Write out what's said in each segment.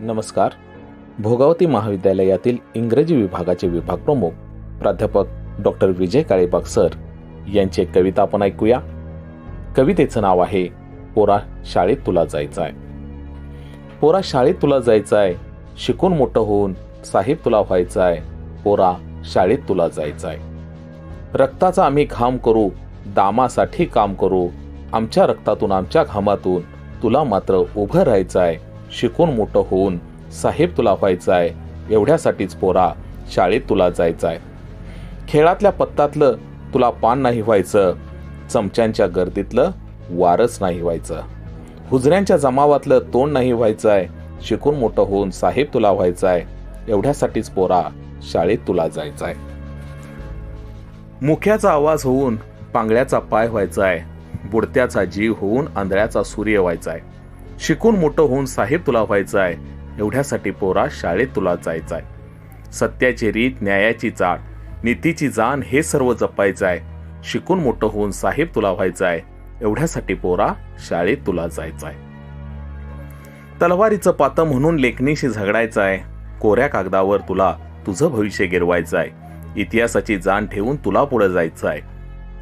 नमस्कार. भोगावती महाविद्यालयातील इंग्रजी विभागाचे विभाग प्रमुख प्राध्यापक डॉक्टर विजय काळेबाग सर यांची एक कविता आपण ऐकूया. कवितेचं नाव आहे पोरा शाळेत तुला जायचं आहे पोरा शाळेत तुला जायचं आहे शिकून मोठं होऊन साहेब तुला व्हायचं आहे पोरा शाळेत तुला जायचं आहे रक्ताचा आम्ही घाम करू दामासाठी काम करू. आमच्या रक्तातून आमच्या घामातून तुला मात्र उभं राहायचं आहे शिकून मोठं होऊन साहेब तुला व्हायचं आहे एवढ्यासाठीच पोरा शाळेत तुला जायचं आहे खेळातल्या पत्तातलं तुला पान नाही व्हायचं चमच्यांच्या गर्दीतलं वारच नाही व्हायचं. हुजऱ्यांच्या जमावातलं तोंड नाही व्हायचं आहे शिकून मोठं होऊन साहेब तुला व्हायचं आहे एवढ्यासाठीच पोरा शाळेत तुला जायचं आहे मुख्याचा आवाज होऊन पांगळ्याचा पाय व्हायचा आहे बुडत्याचा जीव होऊन आंधळ्याचा सूर्य व्हायचा आहे शिकून मोठं होऊन साहेब तुला व्हायचं आहे. एवढ्यासाठी पोरा शाळेत तुला जायचं आहे सत्याची रीत न्यायाची जाण नीतीची जाण हे सर्व जपायचं आहे. शिकून मोठं होऊन साहेब तुला व्हायचं आहे. एवढ्यासाठी पोरा शाळेत तुला जायचं आहे तलवारीचं पातं म्हणून लेखणीशी झगडायचं आहे. कोऱ्या कागदावर तुला तुझं भविष्य गिरवायचं आहे. इतिहासाची जाण ठेवून तुला पुढे जायचं आहे.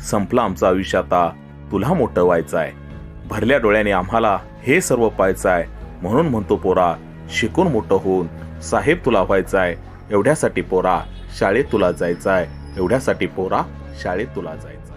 संपला आमचं आयुष्य आता. तुला मोठं व्हायचं आहे. भरल्या डोळ्याने आम्हाला हे सर्व पाहायचं आहे म्हणून म्हणतो पोरा शिकून मोठं होऊन साहेब तुला व्हायचं आहे एवढ्यासाठी पोरा शाळेत तुला जायचं आहे एवढ्यासाठी पोरा शाळेत तुला जायचं